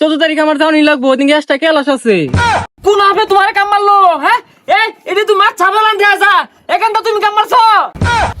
চোদ্দ তারিখ আমার যাওয়ানি লাগবো ওদিন গ্যাসটা কেলাস আছে? কোন হবে তোমার কাম মারলো হ্যাঁ? এই এটি তুমি মাছ ছাবালান দিয়া যা এখানটা তুমি কাম মারছো।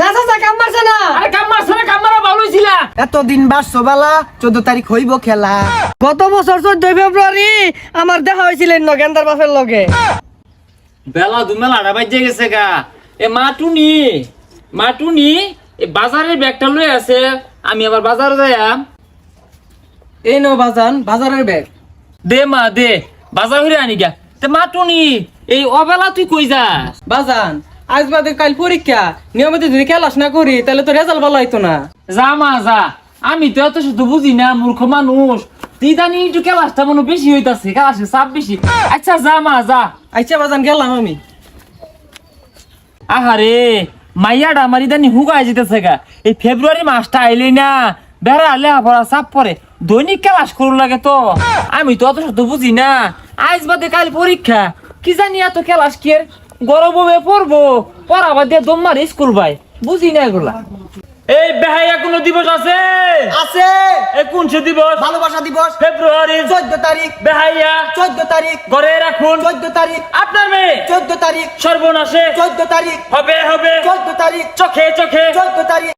না চাচা কাম মারছে না। আরে কাম মারছো না কাম মারা ভালো ছিলা এতদিন বাড়ছো বালা চোদ্দ তারিখ হইব খেলা। গত বছর চোদ্দই ফেব্রুয়ারি আমার দেখা হয়েছিল নগেন্দার বাপের লগে। বেলা দুমেলা আড়া বাজে গেছে গা। এ মাটুনি মাটুনি এ বাজারের ব্যাগটা লয়ে আছে আমি আবার বাজারে যাইয়াম। এই নো বাজান বাজারের ব্যাগ। দে মা দে। বাজার হইরে আনি গা। তে মাটুনি এই অবেলা তুই কই যাস? বাজান আজ বাদে কাল পরীক্ষা। নিয়মিত যদি খেলাস না করি তাহলে তো রেজাল্ট ভালো হইতো না। যা মা যা। আমি তো এত শুধু বুঝি না মূর্খ মানুষ। তুই জানি একটু ক্লাসটা মনে বেশি হইতাছে ক্লাসে চাপ বেশি। আচ্ছা যা মা যা। আচ্ছা বাজান গেলাম আমি। আহারে মাইয়াডা আমার ইদানি হুগায় যেতেছে গা। এই ফেব্রুয়ারি মাসটা আইলে না বেড়া ভরা চাপ পরে দৈনিক ক্লাস করু লাগে তো। আমি তো অত শত বুঝি না। আজ বাদে কাল পরীক্ষা। কি জানি এত ক্লাস কি এর? গরম হবে পড়ব পড়া বাদ দিয়ে দম মারি স্কুল ভাই। বুঝি না এগুলা। এই বেহাইয়া কোনো দিবস আছে? আছে। এ কোন সে দিবস? ভালোবাসা দিবস। ফেব্রুয়ারি। চোদ্দ তারিখ। বেহাইয়া। চোদ্দ তারিখ। ঘরে রাখুন। চোদ্দ তারিখ। আপনার মেয়ে? চোদ্দ তারিখ। সর্বনাশে। চোদ্দ তারিখ। হবে হবে। চোদ্দ তারিখ। চোখে চোখে। চোদ্দ তারিখ।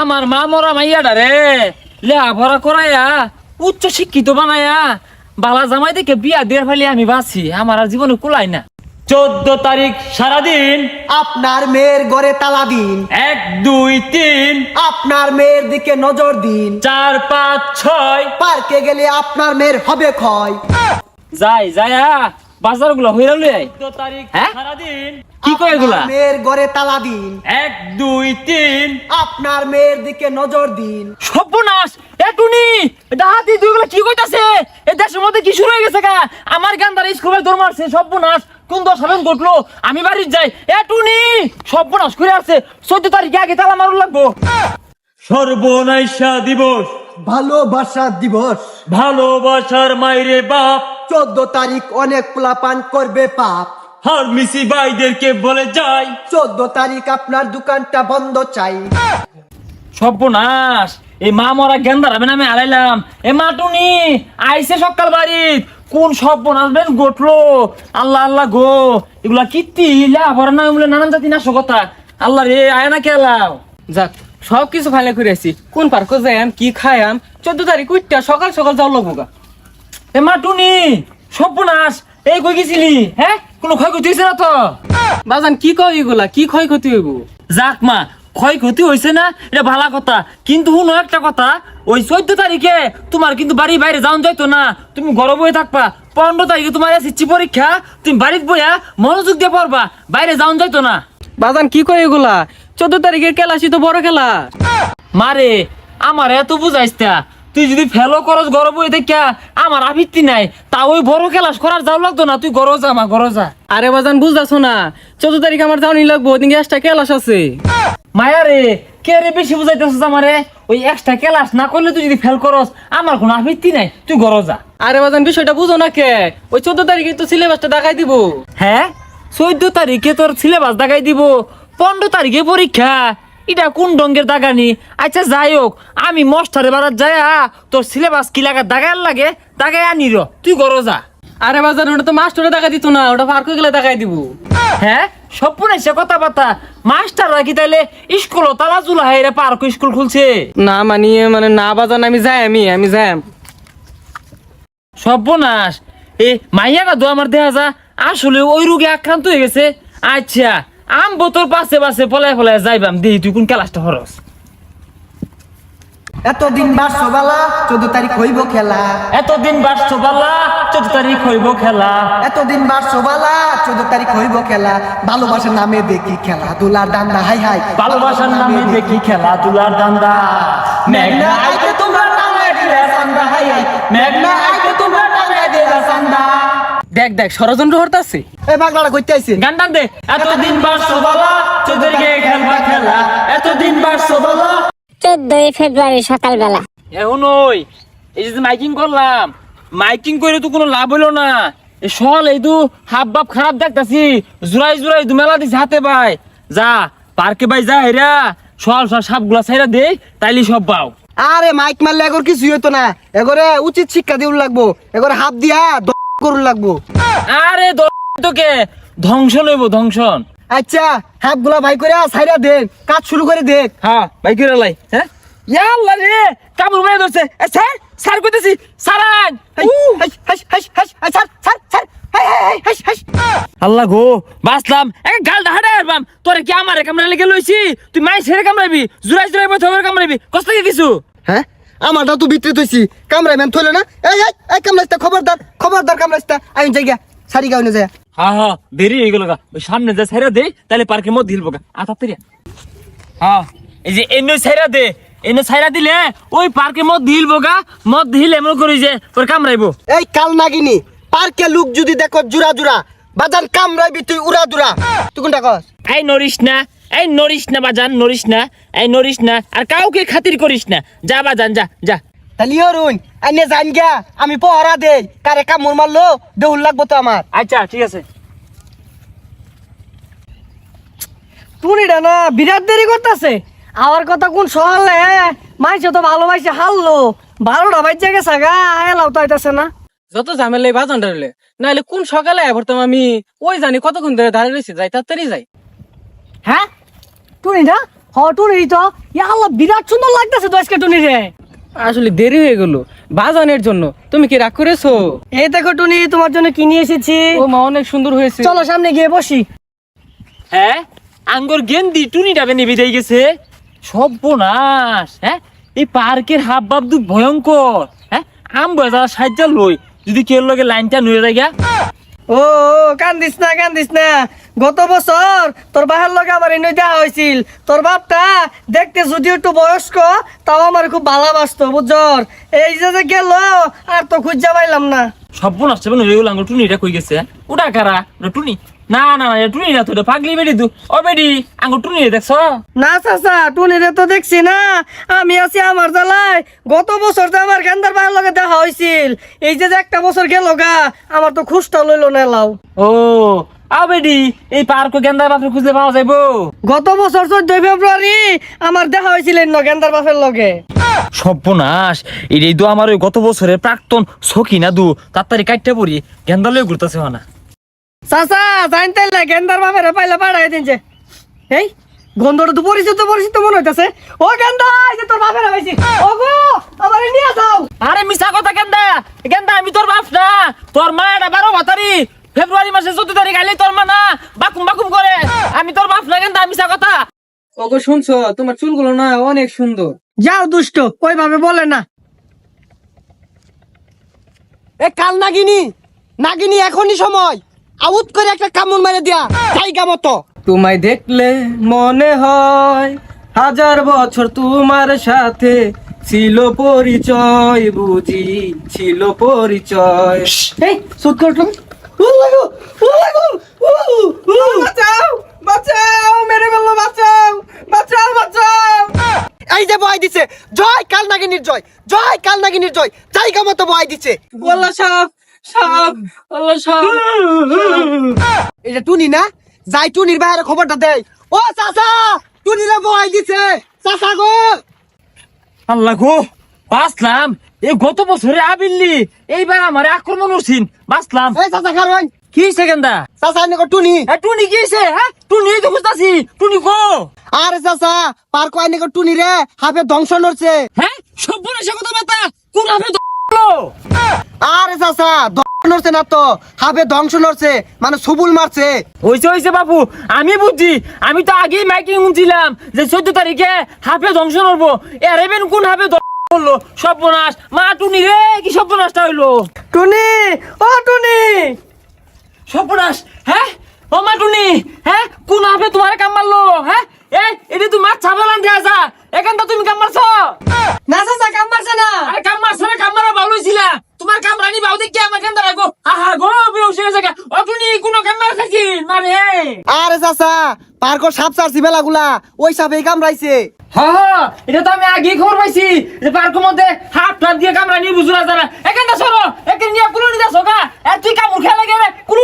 আমার মা মরা মাইয়াডা রে। লেহাভরা করাইয়া উচ্চ শিক্ষিত বানায়া বালা জামাই দেখে বিয়া দিয়ে ফেলে আমি বাঁচি আমার আর জীবনে কুলাই না। চোদ্দ তারিখ সারাদিন। আপনার মেয়ের ঘরে তালা দিন। এক দুই তিন। আপনার মেয়ের দিকে নজর দিন। চার পাঁচ ছয়। পার্কে গেলে আপনার মেয়ের হবে ক্ষয়। যাই যায়া। বাজারগুলো হইরা লই আই তারিখ সারাদিন কি কয় এগুলা? মেয়ের ঘরে তালা দিন। এক দুই তিন। আপনার মেয়ের দিকে নজর দিন। সর্বনাশ! ডাহাতি দুইগুলো কি কইতাছে? এ দেশের মধ্যে কি শুরু হয়ে গেছে গা? আমার গান্দার স্কুলে দৌড় মারছে সর্বনাশ! কোন দশ সালেন ঘটলো? আমি বাড়ির যাই। এটুনি সর্বনাশ করে আছে চোদ্দ তারিখে আগে তালা মারুন লাগবো। সর্বনাশা দিবস। ভালোবাসা দিবস। ভালোবাসার মাইরে বাপ। চোদ্দ তারিখ অনেক পোলাপান করবে পাপ হার মিসি ভাইদেরকে বলে যাই। চোদ্দ তারিখ আপনার দোকানটা বন্ধ চাই। সর্বনাশ। এই মা মরা গেন্দার আমি নামে আলাইলাম এ মাটুনি আইসে সকাল বাড়িত। কোন সর্বনাশ বেন গটলো আল্লাহ আল্লাহ গো এগুলা কীর্তি ইলা ভর না বলে নানান জাতি না কথা। আল্লাহ রে আয় না কেলাও। যাক সব কিছু ফাইলে করে আসি। কোন পার্কে যাইম কি খাইম চোদ্দ তারিখ উঠটা সকাল সকাল যাও লাগবো এ মাটুনি সর্বনাশ এই কই গেছিলি? হ্যাঁ কোনো ক্ষয়ক্ষতি হয়েছে না তো বাজান কি কয় এগুলা কি ক্ষয়ক্ষতি হইব? যাক মা ক্ষয়ক্ষতি হয়েছে না এটা ভালো কথা। কিন্তু শুনো একটা কথা ওই চোদ্দ তারিখে তোমার কিন্তু বাড়ি বাইরে যাওয়া যাইতো না। তুমি ঘরে বয়ে থাকবা। পনেরো তারিখে তোমার এসেছি পরীক্ষা তুমি বাড়িতে বইয়া মনোযোগ দিয়ে পড়বা বাইরে যাওয়া যাইতো না। বাজান কি কয় এগুলা চোদ্দ তারিখের খেলাসি তো বড় খেলা। মারে আমার এত বুঝাইস্তা তুই যদি ফেলো করস ঘরে বই দেখা আমার আবৃত্তি নাই তা ওই বড় খেলাস করার যাও লাগতো না? তুই ঘরে যা মা যা। আরে বাজান বুঝতেছো না? চোদ্দ তারিখ আমার যাওয়ানি লাগবো ওদিন গ্যাসটা কেলাস আছে। মায়া রে কে রে বেশি বুঝাইতেছিস আমারে? ওই এক্সট্রা ক্লাস না করলে তুই যদি ফেল করস আমার কোনো আবৃত্তি নাই তুই ঘরে যা। আরে বাজান বিষয়টা বুঝো না কে? ওই চোদ্দ তারিখে তো সিলেবাসটা দেখাই দিব। হ্যাঁ? চোদ্দ তারিখে তোর সিলেবাস দেখাই দিব পনেরো তারিখে পরীক্ষা। এটা কোন ডঙ্গের দাগানি? আচ্ছা যাই হোক আমি মস্টারে বারাত যাই তোর সিলেবাস কি লাগা দাগার লাগে দাগাই আনি র তুই ঘরে যা। আরে বাজান ওটা তো মাস্টারে দেখা দিত না ওটা পার্কে গেলে দেখাই দিব। হ্যাঁ? সব কথা বার্তা মাস্টাররা কি তাইলে? স্কুল তালা জুলা হাইরে পার্ক স্কুল খুলছে। না মানিয়ে মানে না বাজান আমি যাই আমি আমি যাই। সর্বনাশ। এ মাইয়াটা দো আমার দেখা যা আসলে ওই রোগে আক্রান্ত হয়ে গেছে। আচ্ছা আম বোতর পাশে পাশে পলায় পলায় যাইবাম। দেহি তুই কোন ক্লাসটা হরস এতদিন বাড়ছো বালা চোদ্দ তারিখ হইব খেলা। এতদিন বাসছো বালা চোদ্দ তারিখ হইব খেলা। এতদিন বাড়ছো বালা চোদ্দ তারিখ হইব খেলা। ভালোবাসার নামে দেখি খেলা দুলার ডান্ডা হাই হাই। ভালোবাসার নামে দেখি খেলা তুলার দান্দা। মেঘনা আইতে তোমরা টাঙ্গাই দিলে সান্দা হাই হাই। মেঘনা আইতে তোমার টাঙ্গাই দিলে সান্দা দেখ দেখ ষড়যন্ত্র হরতাছে এই পাগলাটা কইতে আইছে। গান টান দে। এতদিন বাসছো বালা চোদ্দ তারিখে খেলবা খেলা। এতদিন বাসছো বালা চোদ্দই ফেব্রুয়ারি সকালবেলা। এখন ওই এই যে মাইকিং করলাম। মাইকিং করে তো কোনো লাভ হইল না। এই সল এই তো হাব বাপ খারাপ দেখতাছি। জুড়াই জুড়াই দু মেলা দিছে হাতে ভাই যা পার্কে ভাই যা হেরা। সল সল সাপগুলা ছাইরা দে তাইলে সব পাও। আরে মাইক মারলে এগর কিছুই হইতো না। এগরে উচিত শিক্ষা দিউর লাগবো। এগরে হাত দিয়া করুন লাগবো। আরে তোকে। ধ্বংসন হইব ধ্বংসন। আচ্ছা হাতগুলা ভাই করে সাইরা দেখ কাজ শুরু করে দেখ। হ্যাঁ ভাই করে লাই হ্যাঁ? ইয়াল্লা রে কামড় মেরে ধরছে। স্যার স্যার কইতেছি সারান। আল্লাহ গো বাসলাম এক গাল আরবাম তোরে কি আমারে কামড়া লেগে লইছি? তুই মাই ছেড়ে কামড়াবি জুরাই জুরাই বই কামড়াবি কষ্ট কি কিছু? হ্যাঁ? আমারটা তো বিতরিত হইছি। কামরাই ম্যান থইলে না? এই এই কামরাস্তা খবরদার খবরদার কামরাস্তা আমি যাই গা সারি গাউনে যায় হ্যাঁ হ্যাঁ দেরি হয়ে গেল ওই সামনে যা ছেড়ে দে তাহলে পার্কের মধ্যে হিলবো গা। আতা তেরিয়া হ্যাঁ এই যে এনে ছেড়ে দে এনে ছাইরা দিলে ওই পার্কের মধ্যে হিলবো গা। মধ্যে হিলে এমন করি যে তোর কামড়াইবো। এই কাল নাগিনি পার্কে লোক যদি দেখো জুরা জুরা বাজান কামরাইবি তুই উড়া দুরা। তুই কোনটা কস? এই নরিস না এই নরিস না বা বাজান নরিস না। এই নরিস না। আর কাউকে খাতির করিস না। যা বা বাজান যা যা। তাহলে অরুণ আইনে জান গা আমি পহরা দেই। কারে কামড় মারলো দেউল লাগবো তো আমার। আচ্ছা ঠিক আছে। টুনিটা না বিরাট দেরি করতেছে। আমার কথা কোন সহালে মাইছে তো ভালোবাসে হারলো। বারোটা বাজে গেছে গা এলাও তো আইতাছে না। যত ঝামেলা এই বাজানটা রইলে নাহলে কোন সকালে আবরতাম আমি? ওই জানি কতক্ষণ ধরে দাঁড়িয়ে রয়েছি যাই তাড়াতাড়ি যাই। হ্যাঁ? হ টুনি তো। ইয়াল্লা বিরাট সুন্দর লাগতেছে তো আজকে টুনি রে আসলে দেরি হয়ে গেল। বাজানের জন্য। তুমি কি রাগ করেছ? এই দেখো টুনি তোমার জন্য কি নিয়ে এসেছি? ও মা অনেক সুন্দর হয়েছে। চলো সামনে গিয়ে বসি। হ্যাঁ আঙ্গর গেন্দি টুনিটা বেনি বিদাই গেছে? সর্বনাশ হ্যাঁ এই পার্কের হাব ভাব দু ভয়ঙ্কর হ্যাঁ আম বাজার সাহায্য লই যদি কেউ লগে লাইনটা নুয়ে যায় ও কান্দিস না কান্দিস না। গত বছর তোর বাহার লগে আমার এনে দেওয়া হয়েছিল তোর বাপটা দেখতে যদিও একটু বয়স্ক, তাও আমার খুব ভালোবাসতো বুঝর এই যে যে গেল, আর তো খুঁজা পাইলাম না। সর্বনাশ বোন হয়ে টুনি, এটা কই গেছে? ওটা কারা? টুনি? না না না এটা টুনি না তো এটা পাগলি বেডি দু। ও বেডি আঙ্গর টুনি দেখছ? না চাচা তো দেখছি না। আমি আছি আমার জ্বালায়। গত বছর তো আমার গেন্দার বাহার লগে দেখা হয়েছিল এই যে একটা বছর গেল গা আমার তো খুশটা লইলো না লাও ও আ বেডি এই পার্ক গেন্দার বাপরে খুঁজলে পাওয়া যাইবো? গত বছর চোদ্দই ফেব্রুয়ারি আমার দেখা হয়েছিল গেন্দার বাপের লগে। সর্বনাশ এই দু আমার ওই গত বছরের প্রাক্তন সখী না দু তাড়াতাড়ি কাটতে পড়ি গেন্দালে ঘুরতেছে না চাচা জানতে না গেন্দার বাপের পাইলে পাঠাই দিনছে এই গন্ধটা তো পরিচিত পরিচিত মনে হইতাছে। ও গেন্দা এই যে তোর বাপের হয়েছি। ও আমারে নিয়ে যাও। আরে মিছা কথা গেন্দা গেন্দা আমি তোর বাপ না। তোর মা এটা বারো ভাতারি ফেব্রুয়ারি মাসে চোদ্দ তারিখ আইলে তোর মা না। বাকুম বাকুম করে। আমি তোর বাপ না গেন্দা মিছা কথা। ওগো শুনছো? তোমার চুলগুলো না অনেক সুন্দর। যাও দুষ্ট ওইভাবে বলে না। এ কাল নাগিনি। নাগিনি এখনই সময়। আউট করে একটা কামড় মেরে দিয়া জায়গা মতো। তোমায় দেখলে মনে হয় হাজার বছর তোমার সাথে ছিল পরিচয় বুঝি ছিল পরিচয়। এই সুদ করলাম বাঁচাও বাঁচাও মেরে ফেলল বাঁচাও বাঁচাও বাঁচাও। এই যে বয় দিছে জয় কাল নাগিনীর জয় জয় কাল নাগিনীর জয় জায়গা মতো বয় দিছে। ওল্লা সাপ সাপ ওল্লা সাপ। এটা টুনি না যাই টুনির বাইরে খবরটা দেয় ও চাচা টুনিরে বয় দিছে। চাচা গো। আল্লাহ গো বাঁচলাম। এই গত বছরে আবিল্লি এইবার আমার আক্রমণ উঠছিন বাঁচলাম। এই চাচা কারণ। কি গেন্দা? চাচা এনে টুনি। এ টুনি কি হ্যাঁ? টুনি তো খুঁজতাছি। টুনি গো আরে চাচা পার কয় নাকি টুনি রে হাফে ধ্বংস নড়ছে। হ্যাঁ? সর্বনাশা কথা বাতা কোন হবে আরে চাচা নড়ছে না তো। হাফে ধ্বংস নড়ছে মানে সবুল মারছে। হয়েছে হয়েছে বাবু আমি বুঝছি। আমি তো আগেই মাইকিং শুনছিলাম যে চোদ্দ তারিখে হাফে ধ্বংস করব এর এবেন কোন হাফে করল? সর্বনাশ। মা টুনি রে কি সর্বনাশটা হইল? টুনি ও টুনি। সর্বনাশ হ্যাঁ? ও মা টুনি হ্যাঁ? কোন হাফে তোমার কাম মারলো হ্যাঁ? এই এটা তুমি মাছ ছাবালান দেয়া যা এখানটা তুমি কাম মারছো না চাচা কাম মারছে না আরে কাম মারছো না কাম মারা ভালো ছিলা তোমার কাম রানি বাউ দেখি আমার কেন দাঁড়ায় গো আহা গো বেউস হয়ে যায় ও টুনি কোন কাম মারা থাকি না রে আরে চাচা পার কর সাপ চারছি বেলাগুলা ওই সাপেই কামড়াইছে। হ্যাঁ এটা তো আমি আগেই খবর পাইছি যে পার্কের মধ্যে হাত টাপ দিয়ে কামড়া নিয়ে বুঝুরা যারা। এখানটা সরো এখান নিয়ে কুলো আর তুই কামড় কুলো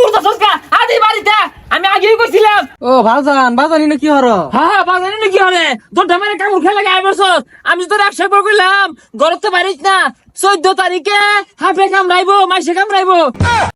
আদি বাড়িতে আমি আগেই কইছিলাম। ও বাজান বাজানি না কি হর? হ্যাঁ হ্যাঁ বাজারে নাকি হরে? তোর ধামারে কামড় খেলে গায়ে বসস। আমি তো একশো পর কইলাম ঘর তো পারিস না। চোদ্দ তারিখে হাফে কামড়াইবো মাইসে কামড়াইবো।